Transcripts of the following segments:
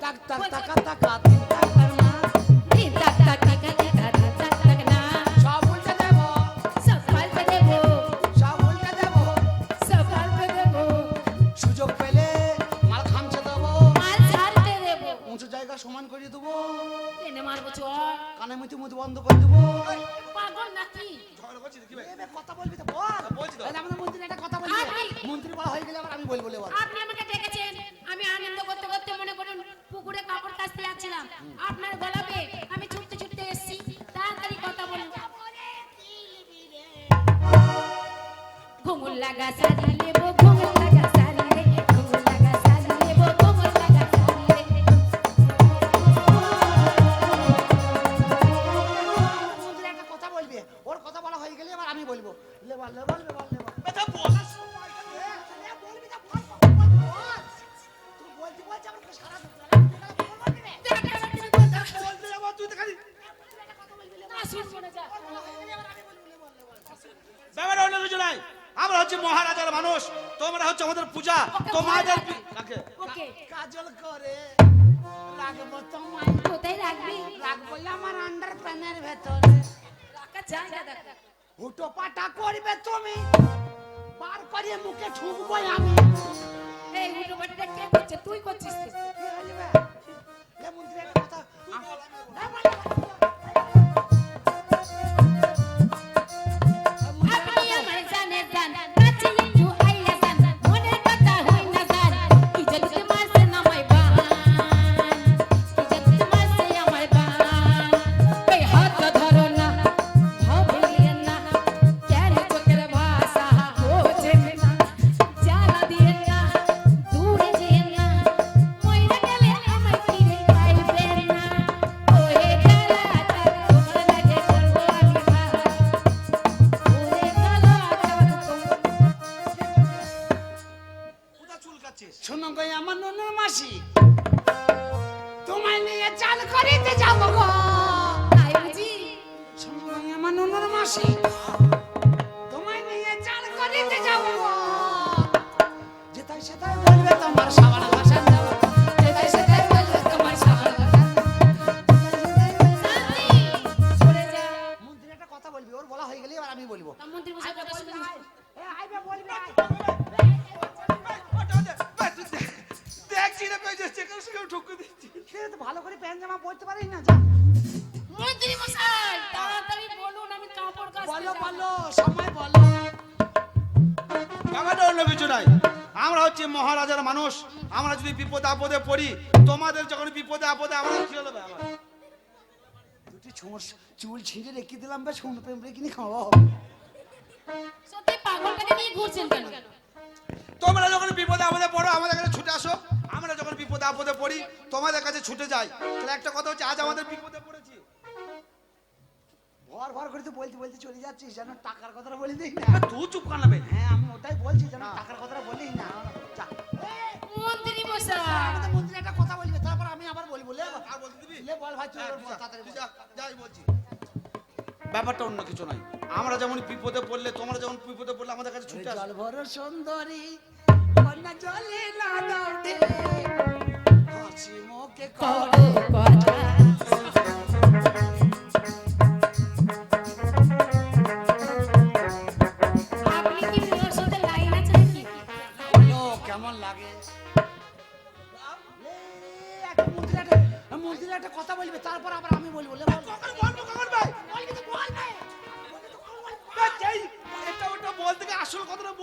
টাক টাক টাকা টাকা আমরা হচ্ছে মহারাজার মানুষ তোমরা হচ্ছে আমাদের পূজা তোমাদের কাজল করে রাখব তোমায় কোথায় রাখবি রাখব আমার আন্ডার প্যানের ভেতরে রাখা দেখ হুটো পাটা করবে তুমি। বার করে মুখে ঠুকবো আমি। এই উল্টো বাড়িটা কে করছে? তুই করছিস? এ একটা কথা কেউ দিচ্ছি? সে তো ভালো করে প্যান্ট জামা পরতে পারিস না যা। বলো বলো সময় বলো। অন্য কিছু নাই আমরা হচ্ছে মহারাজার মানুষ। আমরা যদি বিপদে আপদে পড়ি তোমাদের যখন বিপদে আপদে আমরা কি হলো দুটি ছোঁস চুল ছিঁড়ে রেখে দিলাম বেশ শুনতে পেমড়ে কিনে খাওয়া তোমরা যখন বিপদে আপদে পড়ো আমাদের কাছে ছুটে আসো। আমরা যখন বিপদে আপদে পড়ি তোমাদের কাছে ছুটে যাই। তাহলে একটা কথা হচ্ছে আজ আমাদের বিপদে পড়েছি। ভর ভর করে তো বলতে বলতে চলে যাচ্ছিস যেন টাকার কথাটা বলে দিই না। তুই চুপ কানাবে হ্যাঁ আমি ওটাই বলছি যেন টাকার কথাটা বলিস না। আমাদের মন্ত্রী একটা কথা বলবে তারপর আমি আবার বলব লে আর বলতে দিবি? লে বল ভাই তুই হ্যাঁ, তুই বল, যা, তাড়াতাড়ি যা, যাই বলছি। ব্যাপারটা অন্য কিছু নয়। আমরা যেমন বিপদে পড়লে তোমরা যেমন বিপদে পড়লে আমাদের কাছে ছুটে আসো। জল ভর সুন্দরী। লে, একটা একটা- কথা বলবে তারপর আবার আমি বলব।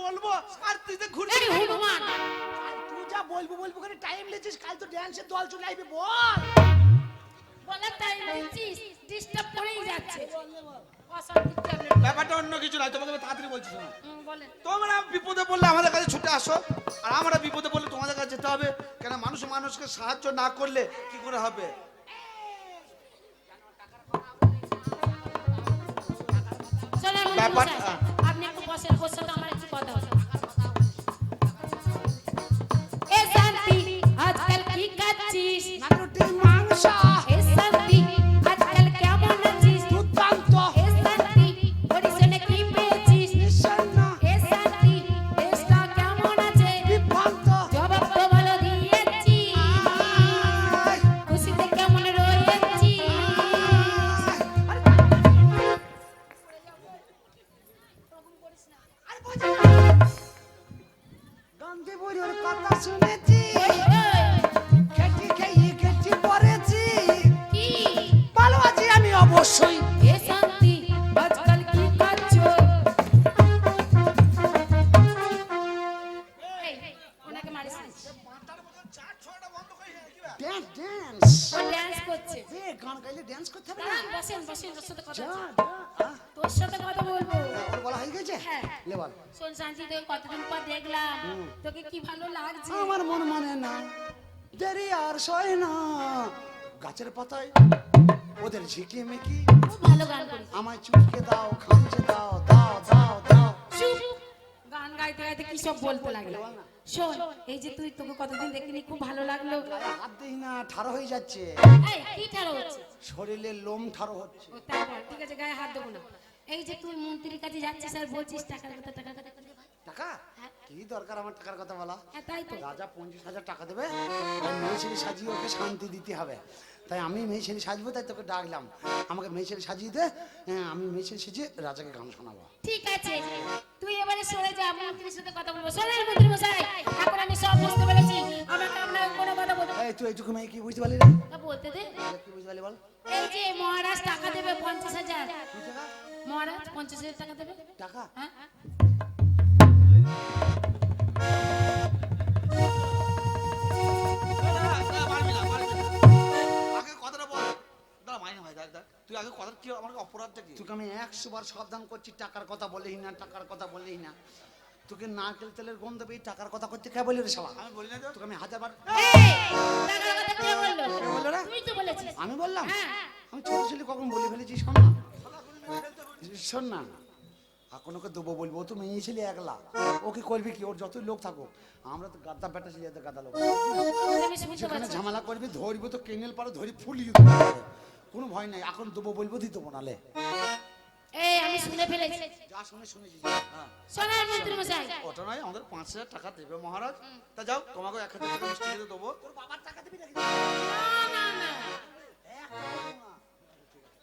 বলব? আর তুই তো তুই যা বলব বলব করে টাইম লেছিস কাল তো ড্যান্সের দল চলে আসবে বল। ডিস্টার্ব করেই যাচ্ছে। ব্যাপারটা অন্য কিছু নয় তোমাকে তাড়াতাড়ি বলছি শোনো। তোমরা বিপদে পড়লে আমাদের কাছে ছুটে আসো আর আমরা বিপদে পড়লে তোমাদের কাছে যেতে হবে কেন মানুষ মানুষকে সাহায্য না করলে কি করে হবে? আপনি একটু বসেন বসে তো আমার একটু কথা হবে। এ শান্তি আজকাল কি খাচ্ছিস? রুটি মাংস তোকে কি ভালো লাগছে? আমার মন মানে না দেরি আর সয় না। গাছের পাতায় ওদের ঝিকি মিকি ভালো গান আমায় চুলকে দাও খামচে দাও দাও দাও দাও। গান গাইতে গাইতে কি সব বলতে লাগল? শোন এই যে তুই তোকে কতদিন দেখিনি খুব ভালো লাগল। গায়ে হাত দিই না ঠাড়ো হয়ে যাচ্ছে। এই কি ঠাড়ো হচ্ছে? শরীরে লোম ঠাড়ো হচ্ছে। ও তারপর ঠিক আছে গায়ে হাত দেবো না। এই যে তুই মন্ত্রীর কাছে যাচ্ছিস আর বলছিস টাকার কথা টাকার কথা। টাকা। কি দরকার আমার টাকার কথা বলা? হ্যাঁ তাই তো। রাজা পঞ্চাশ হাজার টাকা দেবে আর মেয়ে ছেলে সাজিয়ে ওকে শান্তি দিতে হবে। তাই আমি মেয়ে ছেলে সাজবো তাই তোকে ডাকলাম। আমাকে মেয়ে ছেলে সাজিয়ে দে হ্যাঁ, আমি মেয়ে ছেলে সেজে রাজাকে গান শোনাবো। ঠিক আছে। তুই এবারে সরে যা মন্ত্রীর সাথে কথা বলব। শোনেন মন্ত্রী মশাই। এখন আমি সব বুঝতে পেরেছি। আমাকে আপনার কোনো কথা বলতে এই তুই এইটুকু মেয়ে কি বুঝতে পারলি তা বলতে দে। কি বুঝতে পারলি বল? এই যে মহারাজ টাকা দেবে পঞ্চাশ হাজার। মহারাজ পঞ্চাশ হাজার টাকা দেবে। টাকা? হ্যাঁ? ভাই দেখ দেখ। তুই আগে কথা কি আমার অপরাধটা কি? তোকে আমি একশো বার সাবধান করছি টাকার কথা বলেই না টাকার কথা বলেই না। তোকে নারকেল তেলের গন্ধ পেয়ে টাকার কথা করতে কে বলি রে শালা? আমি বলি না তো। তোকে আমি হাজার বার কে? কে আমি বললাম? হ্যাঁ। আমি ছোট ছেলে কখন বলে ফেলেছি শোন না। শোন না এখন ওকে দেবো বলব ও তো মেয়ে ছেলে একলা ওকে করবি কি? ওর যতই লোক থাকুক আমরা তো গাদ্দা বেটা ছেলে গাদা লোক। ঝামেলা করবি ধরবো তো কেনেল পারো ধরি ফুলিয়ে কোনো ভয় নাই এখন দেবো বলব দিতে দেবো নালে। এই আমি শুনে ফেলেছি। যা শুনে শুনেছি। হ্যাঁ। শোনার মন্ত্রী মশাই। ওটা নয় আমাদের পাঁচ হাজার টাকা দেবে মহারাজ। তা যাও তোমাকে এক হাজার টাকা মিষ্টি খেতে দেবো। তোর বাবার টাকা দিবি নাকি? না, না, না।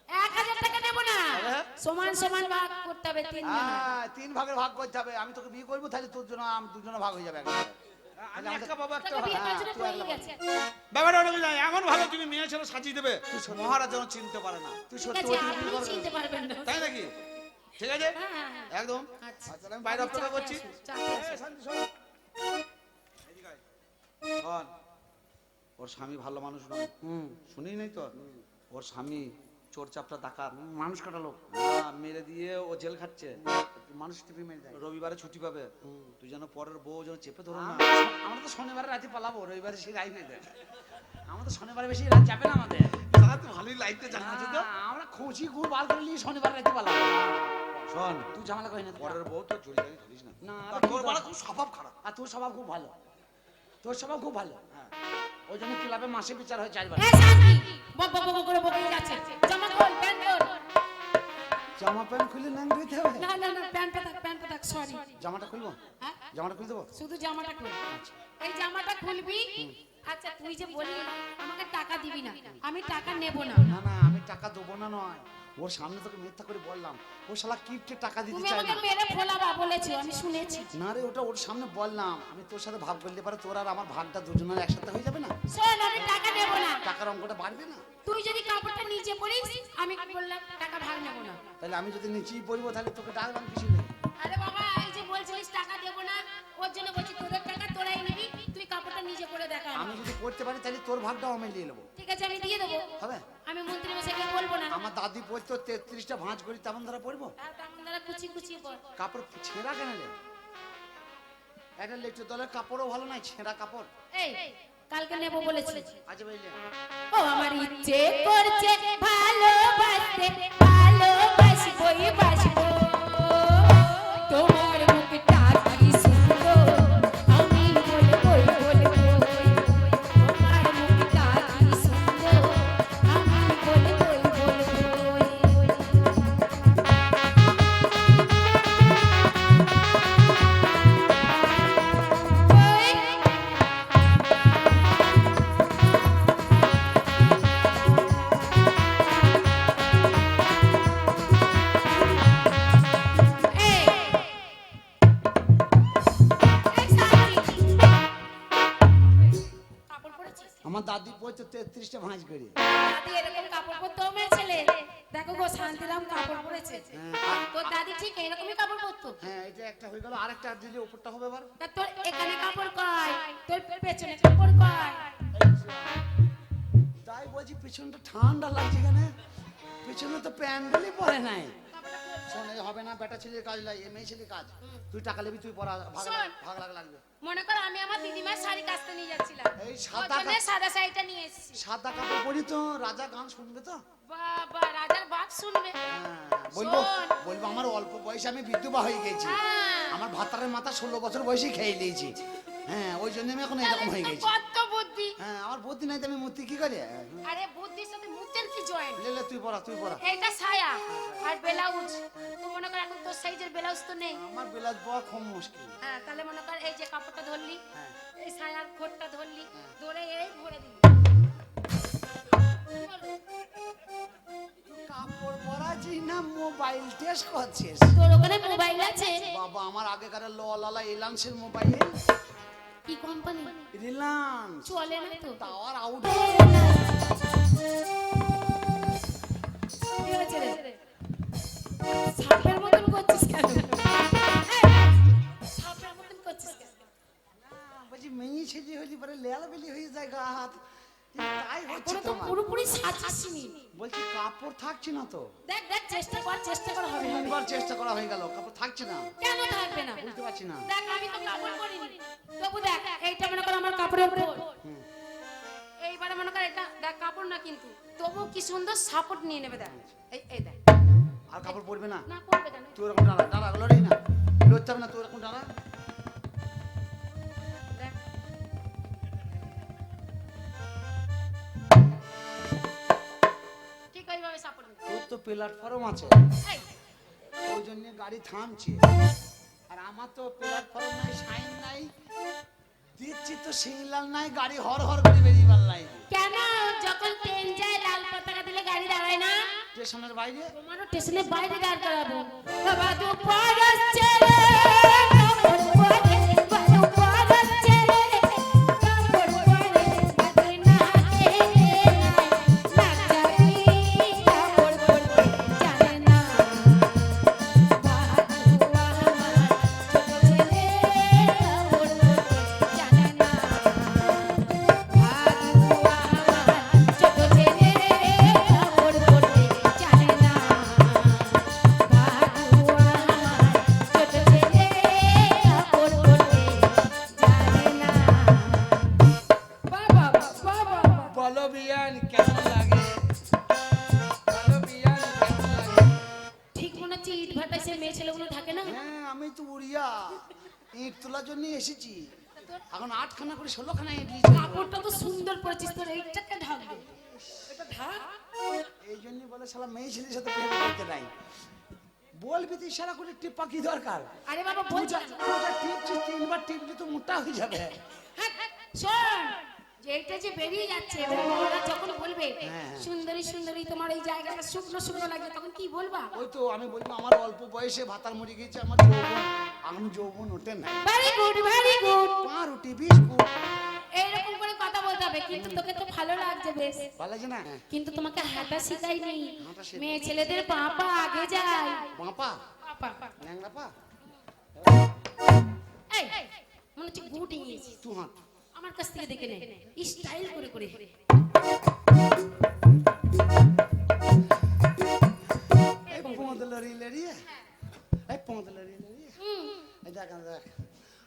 এক হাজার টাকা দেবো না। সমান সমান ভাগ করতে হবে তিন। হ্যাঁ তিন ভাগের ভাগ করতে হবে। আমি তোকে বিয়ে করব তাহলে তোর জন্য আমি দুজনে ভাগ হয়ে যাবে একবারে। ব্যাপারটা হলো এমন তুমি মেয়ে ছেলে সাজিয়ে দেবে। মহারাজ যেন চিনতে পারে না। তুই সত্যি তাই নাকি? ঠিক আছে? হ্যাঁ, হ্যাঁ। একদম। আচ্ছা। আচ্ছা আমি বাইরে অপেক্ষা করছি। ওর স্বামী ভালো মানুষ নয়। শুনি নাই তো? ওর স্বামী চোর চাপটা ডাকাত মানুষ কাটা লোক। হ্যাঁ, মেরে দিয়ে ও জেল খাচ্ছে। মানুষ টিপি মেরে দেয়। রবিবারে ছুটি পাবে। তুই যেন পরের বউ যেন চেপে ধরো না আমরা তো শনিবার রাতে পালাবো রবিবারে সে রাই নেই দেয়। আমরা তো শনিবারে বেশি রাত যাবে না আমাদের। সারা তুই ভালোই লাইটটা জানাচ্ছে তো। হ্যাঁ, আমরা খুঁজি খুব বার করে নিয়ে শনিবার রাতে পালাবো। শোন তুই ঝামেলা করি না পরের বউ তো জড়ি জানি ধরিস না। না, তোর বাড়া খুব স্বভাব খারাপ। আর তোর স্বভাব খুব ভালো। তোর স্বভাব খুব ভালো। হ্যাঁ। ওই জন্য ক্লাবে মাসে বিচার হয় চারবার। বক করে বকে যাচ্ছে। জামা খোল, প্যান্ট খোল। জামা প্যান্ট খুলে নাম দিতে হবে? না, না, না, প্যান্টটা থাক, প্যান্টটা থাক, সরি জামাটা খুলবো? হ্যাঁ? জামাটা খুলে দেবো শুধু জামাটা খুল। এই জামাটা খুলবি? আচ্ছা তুই যে বললি আমাকে টাকা দিবি না। আমি টাকা নেব না। না না আমি টাকা দেবো না নয়। ওর সামনে তোকে মিথ্যা করে বললাম। ও শালা কিপটে টাকা দিতে তুমি চায় আমাকে না। মেরে ফোলাবা বলেছ আমি শুনেছি। না রে ওটা ওর সামনে বললাম। আমি তোর সাথে ভাগ করতে পারে তোর আর আমার ভাগটা দুজনের একসাথে হয়ে যাবে না? শোন আমি টাকা নেব না। টাকার অঙ্কটা বাড়বে না? তুই যদি কাপড়টা নিচে পরিস আমি বললাম টাকা ভাগ নেব না। তাহলে আমি যদি নিচেই পড়ব তাহলে তোকে ডাকলাম কিছু নেই। আরে বাবা বলছিলিস টাকা দেব না? ওর জন্য বলছি তোদের টাকা তোরাই নিবি তুই কাপড়টা নিজে করে দেখা আমি যদি পড়তে পারি তাহলে তোর ভাগটাও আমি নিয়ে নেব। ঠিক আছে আমি দিয়ে দেবো। হবে? আমি মন্ত্রী মশাইকে বলব না। আমার দাদি পড়তো তেত্রিশটা ভাঁজ করি তেমন পড়ব তেমন দ্বারা কুচি কুচি পর। কাপড় ছেঁড়া কেন রে? একটা দলের কাপড়ও ভালো নাই ছেঁড়া কাপড়। এই কালকে নেব বলেছি। আচ্ছা বুঝলে। ও আমার ইচ্ছে করছে ভালোবাসতে ভালোবাসবই বাসবো। তোমার করি দাদি এরকম কাপড় পরতো আমার ছেলে? দেখো গো শান্তিরাম কাপড় পরেছে। তোর দাদি ঠিক এরকমই কাপড় পরতো। হ্যাঁ এটা একটা হয়ে গেল আরেকটা দিলে উপরটা হবে এবার তা তোর এখানে কাপড় কয়? তোর পেছনে কাপড় কয়? বলছি পেছনটা ঠান্ডা লাগছে কেন পেছনে তো প্যান্ডেলই পরে নাই। শোন এই হবে না বেটা ছেলের কাজ লাই মেয়ে ছেলের কাজ। তুই টাকা নেবি তুই পড়া ভাগ ভাগ লাগ লাগবে। মনে কর আমি আমার দিদিমার শাড়ি কাচতে নিয়ে যাচ্ছিলাম। এই সাদা সাদা শাড়িটা নিয়ে এসেছি। সাদা কাপড় পরি তো রাজা গান শুনবে তো? বাবা রাজার বাপ শুনবে। হ্যাঁ, বলব বলব আমার অল্প বয়সে আমি বিধবা হয়ে গেছি। হ্যাঁ। আমার ভাতারের মাথা ষোলো বছর বয়সে খেয়ে দিয়েছি হ্যাঁ ওই জন্য আমি এখন এরকম হয়ে গেছি। হ্যাঁ আমার বুদ্ধি নাই তো আমি মূর্তি কি করে? আরে বুদ্ধির সাথে মুতের কি জয়েন্ট লে লে, তুই পড়া তুই পড়া। এইটা ছায়া আর ব্লাউজ। তুই মনে কর এখন তোর সাইজের ব্লাউজ তো নেই। আমার বিলাস পাওয়া খুব মুশকিল। হ্যাঁ তাহলে মনে কর এই যে কাপড়টা ধরলি হ্যাঁ। এই ছায়ার খোটটা ধরলি ধরে এই ভরে দিলি। কাপড় পরাছি না মোবাইল টেস্ট করছিস। তোর ওখানে মোবাইল আছে? বাবা আমার আগেকার ল লালা এলান্সের মোবাইল কি কোম্পানি রিলায়েন্স চলে না তো? টাওয়ার আউট কি হয়েছে বলছি কাপড় থাকছে না তো। দেখ দেখ চেষ্টা কর চেষ্টা কর হবে। তিনবার চেষ্টা করা হয়ে গেল কাপড় থাকছে না। কেন থাকবে না? বুঝতে পারছি না। দেখ আমি তো কাপড় পরিনি। তবু দেখ এইটা মনে কর আমার কাপড়ের উপর। এইবারে মনে কর এটা দেখ কাপড় না কিন্তু। তবু কি সুন্দর সাপোর্ট নিয়ে নেবে দেখ। এই এই দেখ। আর কাপড় পরবে না? না করবে কেন তুই এরকম দাঁড়া দাঁড়া লড়াই না। হবে না তুই এরকম দাঁড়া তোর তো প্ল্যাটফর্ম আছে। ওই জন্য গাড়ি থামছে। আর আমার তো প্ল্যাটফর্ম নাই সাইন নাই। দিচ্ছি তো সিগন্যাল নাই গাড়ি হর হর করে বেরিয়ে পারলাই কেন? যখন ট্রেন যায় লাল পতাকা দিলে গাড়ি দাঁড়ায় না? স্টেশনের বাইরে? তোমারও স্টেশনের বাইরে দাঁড় করাবো। বাবা তো পড়াচ্ছে হচ্ছে ইট ভাটায় সে মেয়ে ছেলেগুলো থাকে না? হ্যাঁ আমি তো উড়িয়া ইট তোলার জন্য এসেছি। এখন আটখানা করে ষোলোখানা ইট দিয়েছে কাপড়টা তো সুন্দর পরেছিস তোর এইটাকে ঢাকবে এটা ঢাক এই জন্য বলে শালা মেয়ে ছেলের সাথে প্রেম করতে নাই। বলবি তুই সারা করে টিপা কি দরকার? আরে বাবা বলছি দুটা- দুটা টিপছিস তিনবার টিপলে তো মোটা হয়ে যাবে। হ্যাঁ, শোন। এইটা যে বেরিয়ে যাচ্ছে মহারাজ যখন বলবে হ্যাঁ। সুন্দরী সুন্দরী তোমার এই জায়গাটা শুকনো শুকনো লাগে তখন কি বলবা? ওই তো আমি বলব আমার অল্প বয়সে ভাতার মরে গেছে আমার যৌবন আমি যৌবন ওঠে নাই ভেরি গুড ভেরি গুড পা বিস্কুট। এইরকম করে কথা বলতে হবে কিন্তু তোকে তো ভালো লাগছে বেশ। ভালো আছে না? কিন্তু তোমাকে হাঁটা শিখাই নেই মেয়ে ছেলেদের পা পা আগে যায়। বাঁপা পা? পা ন্যাংরা পা? এই মনে হচ্ছে গুড ইংলিশ আমার কাছ থেকে দেখে নে। স্টাইল করে করে।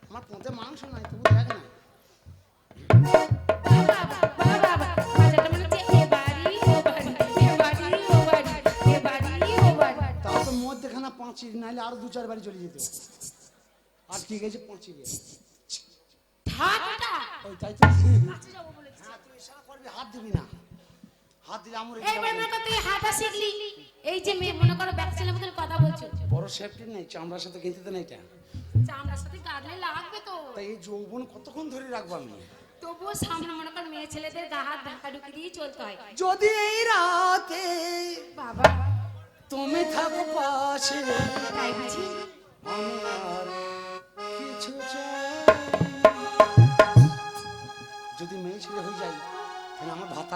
আমার পোঁতে না। নাহলে আরও দু চার বাড়ি চলে যেত। আর ঠিক আছে পাঁচি ওই তাই তো কাছে যাব বলেছি হ্যাঁ, তুই ইশারা করবি হাত দিবি না। হাত দিলে আমার এইবার মনে কর তুই হাঁটা শিখলি। এই যে মেয়ে মনে করো ব্যাক ছেলের মতন কথা বলছো। বড় সেফটি নেই চামড়ার সাথে কিনতে তো না এটা। চামড়ার সাথে গাদলে লাগবে তো। তাই এই যৌবন কতক্ষণ ধরে রাখব আমি? তবুও সামনে মনে কর মেয়ে ছেলেদের গা হাত ঢাকা ঢুকি দিয়ে চলতে হয়। যদি এই রাতে বাবা। তুমি থাকো পাশে তাই বুঝি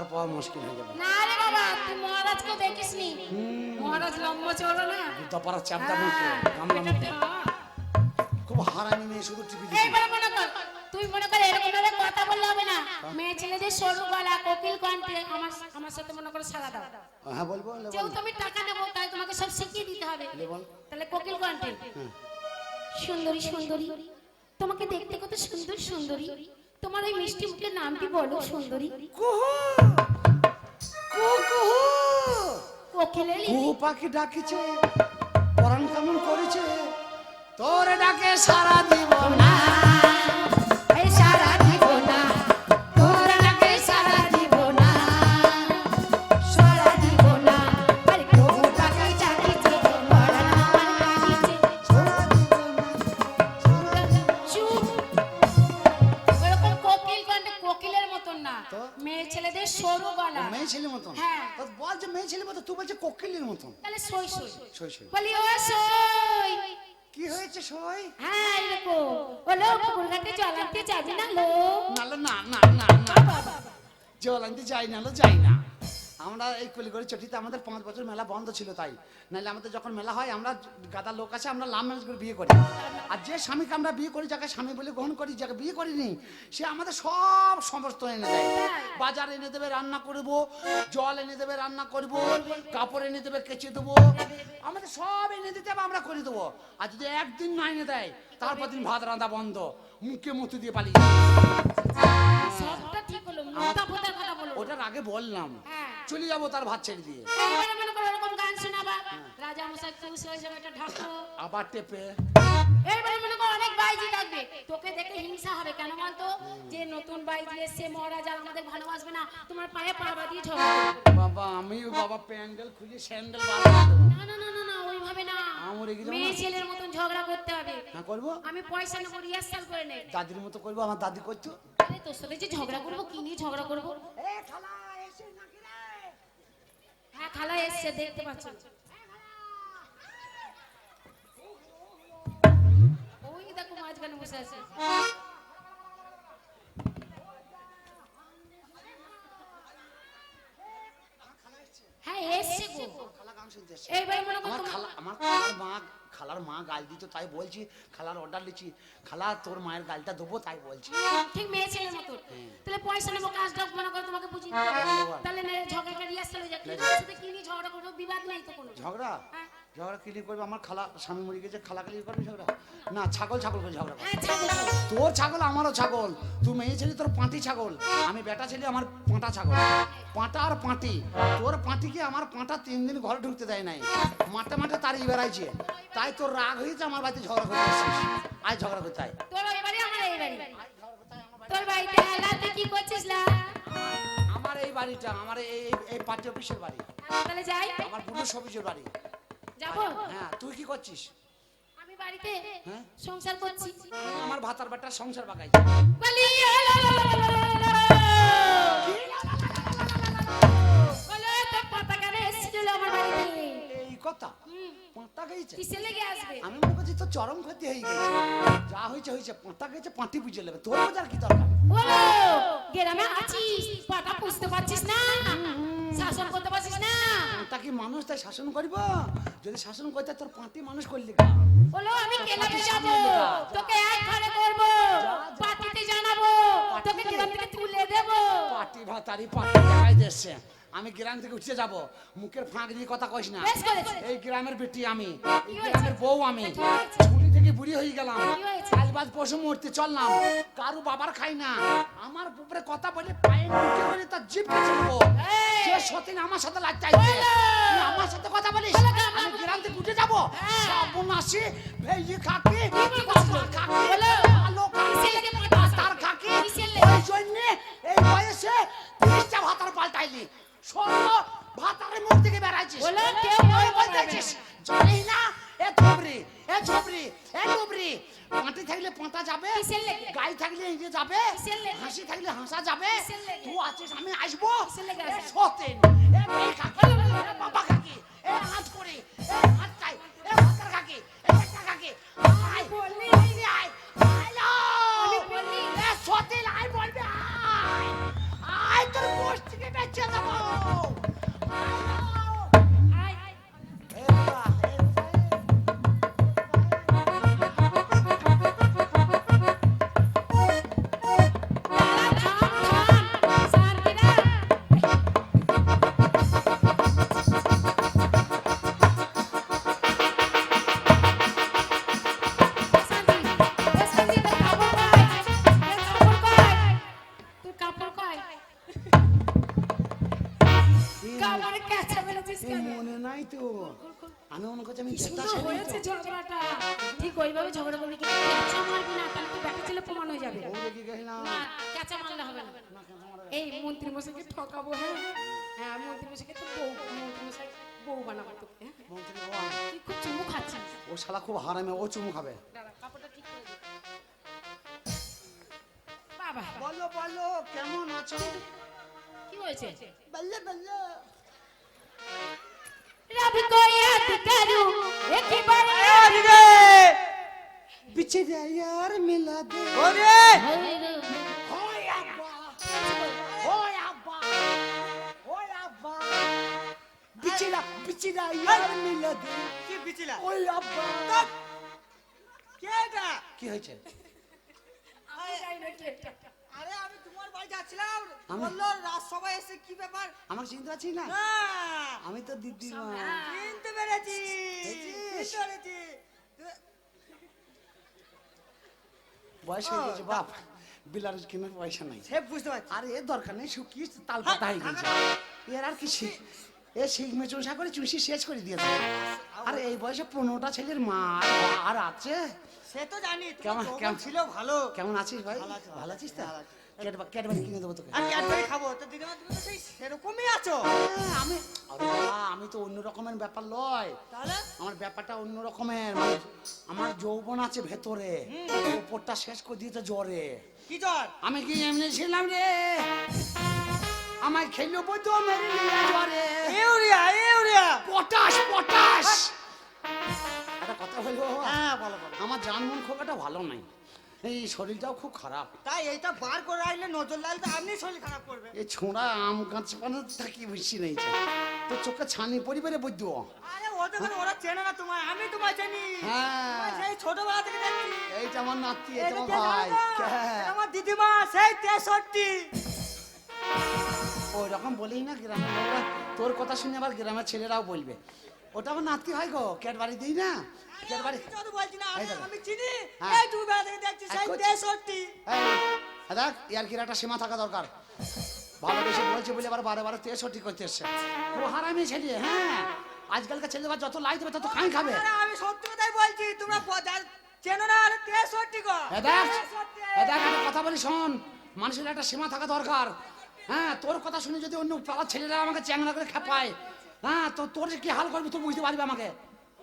আমার পাওয়া মুশকিল হয়ে যাবে। না রে বাবা তুই মহারাজকে দেখিস নি মহারাজ লম্বা চলো না? দুধাপাড়া চাপটা মুখে হ্যাঁ, গামলা মুখে খুব হারামি মেয়ে শুধু টিভি দিচ্ছে এইবার মনে কর তুই মনে করে এরকম ভাবে কথা বললে হবে না। মেয়ে ছেলেদের সরু গলা কোকিল কণ্ঠে আমার আমার সাথে মনে করে সারা দাও। হ্যাঁ বলব বলে বল। যেহেতু আমি টাকা নেব তাই তোমাকে সব শিখিয়ে দিতে হবে। তাহলে কোকিল কণ্ঠে। সুন্দরী সুন্দরী তোমাকে দেখতে কত সুন্দর সুন্দরী। তোমার ওই মিষ্টি মুখের নামটি বলো সুন্দরী? কুহু! কুহু কোকিলের কুহু পাখি ডাকেছে পরাণ কেমন করেছে। তোর ডাকে সারা দিব না সই সই সই সই বলি ও সই। কি হয়েছে সই? হ্যাঁ এরকম। বলো পুকুর ঘাটে জল আনতে যাবি না না না না না জল আনতে যাই না লো যাই না। আমরা এই কলিগড়ি চটিতে আমাদের পাঁচ বছর মেলা বন্ধ ছিল তাই। নাহলে আমাদের যখন মেলা হয়, আমরা গাদা লোক আছে, আমরা লাভ ম্যারেজ করে বিয়ে করি। আর যে স্বামীকে আমরা বিয়ে করি, যাকে স্বামী বলে গ্রহণ করি, যাকে বিয়ে করিনি, সে আমাদের সব সমস্ত এনে দেয়। বাজার এনে দেবে, রান্না করব, জল এনে দেবে, রান্না করব, কাপড় এনে দেবে, কেচে দেবো। আমাদের সব এনে দিতে হবে, আমরা করে দেবো। আর যদি একদিন না এনে দেয়, তারপর দিন ভাত রান্না বন্ধ। মুখে মুতু দিয়ে পালিয়ে আগে বললাম। হ্যাঁ। চলে যাব তার ভাত ছেড়ে দিয়ে। রাজা মশাই খুশ হয়ে যাবে এটা ঢাকো। আবার টেপে। এইবারে মনে করো অনেক বাইজি থাকবে। তোকে দেখে হিংসা হবে কেন বলতো? যে নতুন বাইজি এসছে মহারাজ আর আমাদের ভালোবাসবে না। তোমার পায়ে পাড়া দিয়ে ঝগড়া বাবা আমিও বাবা প্যান্ডেল খুলে স্যান্ডেল বানিয়ে দেবো। না না না না না ওইভাবে না। আমার রেগে যাব না? মেয়ে ছেলের মতন ঝগড়া করতে হবে। হ্যাঁ করব? আমি পয়সা নেব রিহার্সাল করে নে দাদির মতো করব আমার দাদি করতো? আরে তোর সাথে যে ঝগড়া করব কি নিয়ে ঝগড়া করব? হ্যাঁ খালা এসছে দেখতে পাচ্ছ। ওই দেখো মাঝখানে বসে আছে। হ্যাঁ এসছে গো। এইবার মনে করো আমার খালা আমার মা খালার মা গাল দিত তাই বলছি খালার অর্ডার দিচ্ছি। খালা তোর মায়ের গালটা দেবো তাই বলছি। ঠিক মেয়ে ছেলের মতো তাহলে পয়সা নেব কাজটা মনে করে তোমাকে বুঝি তাহলে ঝগড়া রিহার্সাল হয়ে যাবে কি ঝগড়া করব বিবাদ নাই তো কোনো। ঝগড়া? হ্যাঁ। ঝগড়া কি নিয়ে করবে? আমার খালা স্বামী মরে গেছে খালা কালি করবে ঝগড়া? না ছাগল ছাগল করে ঝগড়া হ্যাঁ তোর ছাগল আমারও ছাগল। তুই মেয়ে ছেলে তোর পাঁটি ছাগল। আমি বেটা ছেলে আমার পাঁটা ছাগল। পাঁটা আর পাঁটি। তোর পাঁটিকে আমার পাঁটা তিন দিন ঘরে ঢুকতে দেয় নাই। মাঠে মাঠে তাড়িয়ে বেড়াইছে। তাই তোর রাগ হয়েছে আমার বাড়িতে ঝগড়া করতে আয় ঝগড়া করতে আয়। তোর বাড়ি আমার এই বাড়ি। তোর বাড়িতে কি করছিস আমার এই বাড়িটা আমার এই এই- পার্টি অফিসের বাড়ি। তাহলে যাই। আমার পুলিশ অফিসের বাড়ি। যাব হ্যাঁ তুই কি করছিস আমি বাড়িতে হ্যাঁ? সংসার করছি আমার ভাতার বেটা সংসার বাগাই বলি পাতা কথা পাঁটা গেছে কিসে লেগে আসবে? আমি মনে করছি তোর চরম ক্ষতি হয়ে গেছে যা হয়েছে হয়েছে পাঁটা গেছে পাঁটি বুঝে নেবে তোর বোঝার কি দরকার বলো, গ্রামে আছিস, পাটা পুষতে পারছিস না? শাসন করতে পারছিস না? পাঁটা কি মানুষ তাই শাসন করব? যদি শাসন করতে তোর পাঁটি মানুষ করলি? বলো, আমি ক্লাবে যাব, তোকে এক ঘরে করব, পার্টিতে জানাব, তোকে গ্রাম থেকে তুলে দেবো। পাটি ভাতারি পাটি জায়গায় দেশে আমি গ্রাম থেকে উঠে যাব। মুখের ফাঁক দিয়ে কথা কইস না। এই গ্রামের বেটি আমি। এই গ্রামের বউ আমি। বুড়ি হয়ে গেলাম? আজবাজ পশু মরতে চললাম। কারু বাবার খাই না। আমার উপরে কথা বলে পায়ে মুখে বলে তার জিভ সে সতীন আমার সাথে লাগতে আমার সাথে কথা বলিস? আমি গ্রাম থেকে উঠে যাব। হ্যাঁ। ভেজি খাকি খাকি আলো খাকি তার খাকি? ওই জন্যে এই বয়সে তিরিশটা ভাতার পাল্টাইলি। ষোলো ভাতারের মুখ থেকে বেড়াইছিস জানিস না এ থবরি এ থবরি এ থবরি পাঁটি থাকলে পাঁটা যাবে? গাই থাকলে ইঁদে যাবে হাসি থাকলে হাসা যাবে? তুই আছিস আমি আসব? সতেন এ মেয়ে কাকি এ বাবা কাকি এ হাত করে এ হাত চাই এ ভাতার কাকি এ একটা কাকি আয় বললি। আয় হ্যালো বললি। এ সতেন আয় বলবি আয় আয় তোর গোষ্ঠ থেকে বেঁচে দেবো আয় শালা খুব হারামে ও চুমু খাবে দাঁড়া কাপড়টা ঠিক করে দে বাবা বলো বলো কেমন আছো কি হয়েছে বললে বললে रब को याद करूं एक बार पीछे जा यार मिला दे होय বেলা বিচিলা ইয়ার মিলা দে কি বিচিলা ওই আব্বা। কি হয়েছে? আরে আমি তোমার বাড়ি যাচ্ছিলাম। বলল রাজসভায় এসে কি ব্যাপার? আমার চিন্তা আছি না। আমি তো দিদি চিনতে পেরেছি। বয়স হয়ে গেছে বাপ। বিলার কেনার পয়সা নাই। সে বুঝতে পারছি। আর এর দরকার নেই শুকিয়ে তাল পাতা হয়ে গেছে। এর আর কি এ শিখমে চুষা করে চুষি শেষ করে দিয়েছে। আর এই বয়সে পনেরোটা ছেলের মা আর আছে? সে তো জানি কেমন- কেমন? ছিল ভালো। কেমন আছিস ভাই? ভালো আছিস তো? ভালো আছি। ক্যাডবা- ক্যাডবারি কিনে দেবো তোকে। আর ক্যাডবেরি খাব তো দিদিমা তুমি তো সেই সেরকমই আছো। আমি আমি তো অন্য রকমের ব্যাপার লয়। তাহলে? আমার ব্যাপারটা অন্য রকমের। মানে আমার যৌবন আছে ভেতরে। উপরটা শেষ করে দিয়েছে জ্বরে। কি জ্বর? আমি কি এমনি ছিলাম রে? আমায় খেলো বইতো মেরে নিয়ে জ্বরে ইউরিয়া ইউরিয়া। Potash potash. একটা কথা বলব হ্যাঁ বলো বলো। আমার জান মন খুব একটা ভালো নাই। এই শরীরটাও খুব খারাপ। তাই এইটা বার করে রাখলে নজর লাগলে তো আপনি শরীর খারাপ করবে। এই ছোঁড়া আম গাছ পানা থাকি বেশি নেইছে তোর চোখে ছানি পরিবারে বৈদ্য। আরে ওদের ওরা চেনে না তোমায় আমি তোমায় চিনি। হ্যাঁ। সেই ছোটবেলা থেকে দেখছি। এইটা আমার নাতি এটা আমার ভাই। আমার দিদিমা সেই তেষট্টি। ওই রকম বলেই না গ্রামের লোকরা তোর কথা শুনে আবার গ্রামের ছেলেরাও বলবে। ওটা আমার নাতি হয় গো ক্যাট বাড়ি দিই না? আমি চিনি। হ্যাঁ। বেলা দেখ একটা সীমা থাকা দরকার। ভালোবেসে বলছে বলে আবার বারে বারে তেষট্টি করতে এসছে। ও হারামি ছেলে হ্যাঁ। আজকালকার যত লাই দেবে তত খাই খাবে। আমি সত্যি কথাই বলছি তোমরা ব- যা- চেনো না তেষট্টি গো। দেখ একটা কথা বলি শোন। মানুষের একটা সীমা থাকা দরকার। হ্যাঁ তোর কথা শুনে যদি অন্য পাড়ার ছেলেরা আমাকে চ্যাংরা করে খেপায় হ্যাঁ তো তোর কি হাল করবি তুই বুঝতে পারবি আমাকে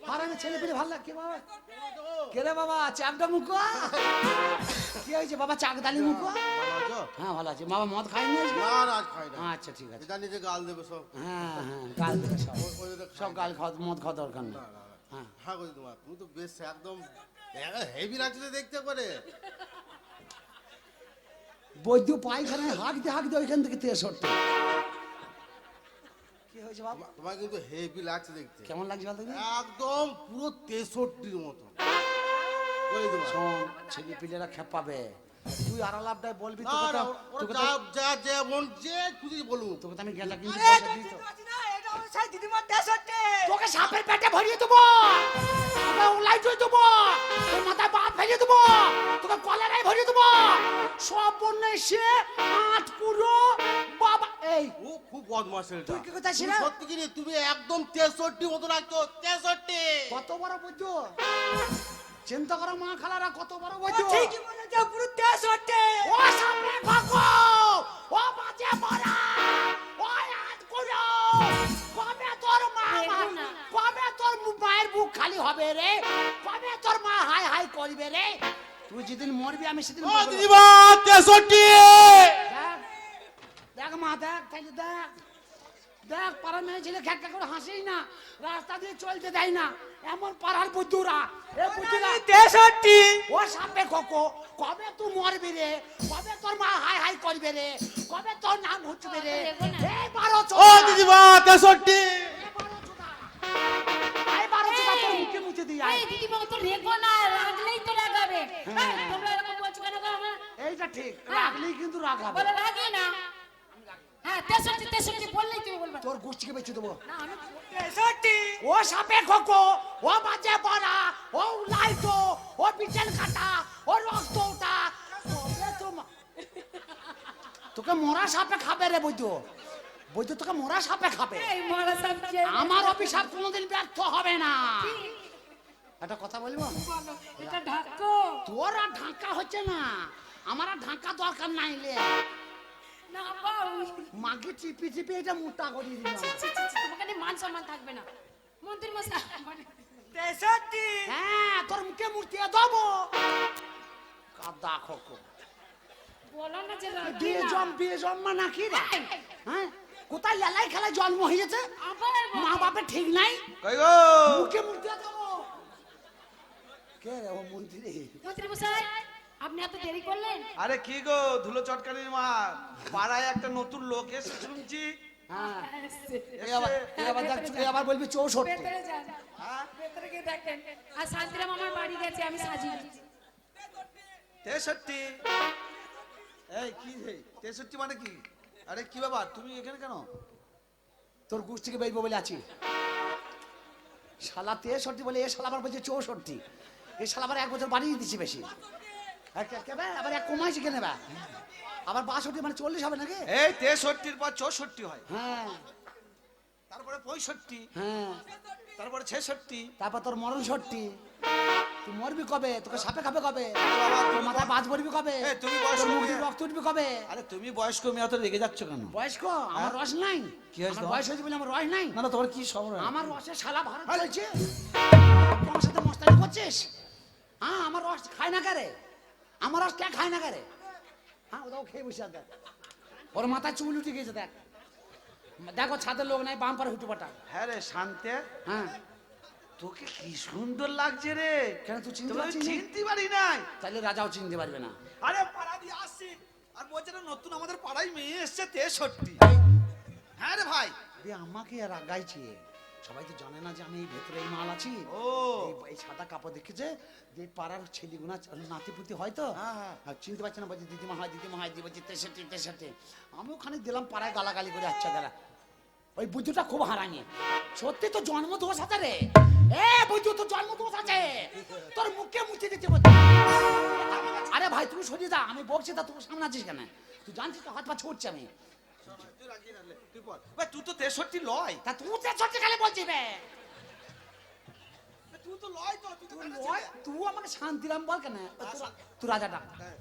আর আমি ছেলে পেলে ভালো লাগে বাবা কে রে বাবা চাকটা মুখো কি হয়েছে বাবা চাক দালি মুখো হ্যাঁ ভালো আছে বাবা মদ না না খাই না আচ্ছা ঠিক আছে জানি যে গাল দেবে সব হ্যাঁ হ্যাঁ গাল দেবে সব সব গাল খাওয়া মদ খাওয়া দরকার না। হ্যাঁ হ্যাঁ তুমি তো বেশ একদম হেভি লাগছে দেখতে করে বৈদ্য পায়খানায় হাঁকতে হাঁকতে ওইখান থেকে তেষট্টি কি হয়েছে বাবা? তোমার- তোমার কিন্তু হেভি লাগছে দেখতে। কেমন লাগছে বলতো একদম পুরো তেষট্টির মতো। ওই তোমার শোন ছেলে পিলেরা খেপাবে। তুই বলবি তোকে যা যেমন খুশি তোকে তো আমি গেঁজা কিনতে পয়সা দিই তো। চিনতে পারছি না, এটা আমার সেই দিদিমার তেষট্টি তোকে সাপের পেটে ভরিয়ে দেবো। তোকে উলাই দিয়ে দেবো। তোর মাথায় বাদ ভেঙে দেবো। তোকে কলেরায় ভরিয়ে দেবো। সব বন্য এসে আট পুরো বাবা এই ও খুব বদমাস ছেলেটা। তুই কি কোথায় তুমি সত্যি কি তুমি একদম তেষট্টি মতো লাগছো তেষট্টি। কত বড় বৈদ্য চিন্তা করো মা খালারা কত বড় বৈদ্য ঠিকই বলেছে পুরো তেষট্টি। ও সামনে ভাগো ও বাজে মারা বুক খালি হবে রে। কবে তোর মা হাই হাই করবে রে? তুই যেদিন মরবি আমি সেদিন তেষট্টি! দেখ দেখ মা দেখ তাইলে দেখ। দেখ পাড়ার মেয়ে ছেলে খেকা করে হাসেই না রাস্তা দিয়ে চলতে দেয় না। এমন পাড়ার বুদ্ধুরা এ বুদ্ধুরা তেষট্টি! ও সাপে খোকো কবে তুই মরবি রে? কবে তোর মা হাই হাই করবে রে? কবে তোর নাম ঘুরবে রে। এই বারো ও চোদা দিদিমা তেষট্টি! এই দিদিমা তো রেখো না রাখলেই তো রাগাবে। এই, তোমরা এরকম বলছো কেন গো আমার? এইটা ঠিক রাখলেই কিন্তু রাগ বলে রাগি না। হ্যাঁ তেষট্টি তেষট্টি বললেই তুমি বলবে। তোর গুষ্টিকে বেঁচে দেবো। না আমি তেষট্টি? ও সাপে খোকো ও বাজে পড়া ও লাইটো ও বিচেল কাটা ও রক্ত ওটা। তোকে মরা সাপে খাবে রে বৈদ্য। বৈদ্য তোকে মোরা সাপে খাবে। আমার অভিশাপ কোনোদিন ব্যর্থ হবে না। একটা কথা বলব? এটা ঢাকো। তোর আর ঢাকা হচ্ছে না আমার আর ঢাকা দরকার নাই লে না বাউ মাকে চিপি চিপি এটা মোটা দিলাম। ছি, তোমাকে মান সম্মান থাকবে না। মন্ত্রী মশাই তেষট্টি হ্যাঁ তোর মুখে মূর্তি দেবো। কাদা খোকো। বলো না যে বিয়ে। জম বিয়ে জন্মা নাকি রে? হ্যাঁ কোথায় লালাই খেলায় জন্ম হয়েছে? মা বাপের ঠিক নাই? কই গো? মুখে মূর্তি দেবো। কে রে ও মন্ত্রী মন্ত্রী মশাই আপনি এত দেরি করলেন? আরে কি গো ধুলো চটকানির মা পাড়ায় একটা নতুন লোক এসে শুনছি। হ্যাঁ। এসে, এই আবার এই আবার দেখ এই আবার বলবি চৌষট্টি। ভেতরে যান। হ্যাঁ? ভেতরে গিয়ে দেখেন। আর শান্তিরাম আমার বাড়ি গেছে আমি সাজিয়ে তেষট্টি। এই কি রে? তেষট্টি মানে কি? আরে কি ব্যাপার? তুমি এখানে কেন? তোর গোষ্ঠীকে বেরবো বলে আছি। শালা তেষট্টি বলে এ শালা আবার বলছে চৌষট্টি। এ শালা আবার এক বছর বাড়িয়ে দিচ্ছি বেশি। বে? আবার এক কমাইছে কেন বা? আবার বাষট্টি মানে চল্লিশ হবে নাকি? এই তেষট্টির পর চৌষট্টি হয়। হ্যাঁ। তারপরে পঁয়ষট্টি। হ্যাঁ। তারপরে ছেষট্টি। তারপর তোর মরণ ষট্টি। তুই মরবি কবে? তোকে সাপে খাবে কবে? তোর মাথায় বাজ পড়বি কবে? তুমি তোর। রক্ত উঠবি কবে? আরে তুমি বয়স্ক মেয়ে অত রেগে যাচ্ছ কেন? বয়স্ক? আমার রস নাই। কি হয়েছে বয়স হয়েছে বলে আমার রস নাই। না না তোমার কি সময় আমার রসে শালা ভারত চলছে। তোমার সাথে মস্তানি করছিস? হ্যাঁ আমার রস খায় না কারে? আমার রস কে খায় না কারে? হ্যাঁ ওটাও খেয়ে বসে দেখ ওর মাথায় চুল উঠে গেছে দেখ। দেখো ছাদের লোক নাই বাম পারে হুটু পাটা হ্যাঁ রে শান্তে। হ্যাঁ। তোকে কি সুন্দর লাগছে রে? কেন তুই চিনতে পারছিস চিনতে পারি নাই। তাহলে রাজাও চিনতে পারবে না। আরে পাড়া দিয়ে আসছি আর বলছে নতুন আমাদের পাড়ায় মেয়ে এসছে তেষট্টি। হ্যাঁ রে ভাই। আমাকে আর আগাইছে। সবাই তো জানে না যে আমি এই ভেতরে এই মাল আছি। ও। এই- সাদা কাপড় দেখেছে যে পাড়ার ছেলেগুনা নাতিপুতি হয় তো হ্যাঁ, হ্যাঁ। চিনতে পারছে না বলছে দিদিমা হয় দিদিমা হয় দি বলছে তেষট্টি তেষট্টি আমি ওখানে দিলাম পাড়ায় গালাগালি করে আচ্ছা দাঁড়া। ওই বুদ্ধুটা খুব হারাঙে সত্যি তো জন্ম দোষ আছে রে। এ বুদ্ধু তো জন্ম দোষ আছে। তোর মুখে মুছে দিতে বলছে। আরে ভাই তুই সরিয়ে যা আমি বলছি তা তোর সামনে আছিস কেন? তুই জানছিস তো হাত পা ছুটছে আমি। তুই বল। তো তেষট্টি লয়। তা তুই তেষট্টি খালি বলছি রে? তুই তো লয় তো তুই আমাকে শান্তিরাম বল কেন? তুই রাজাটা হ্যাঁ।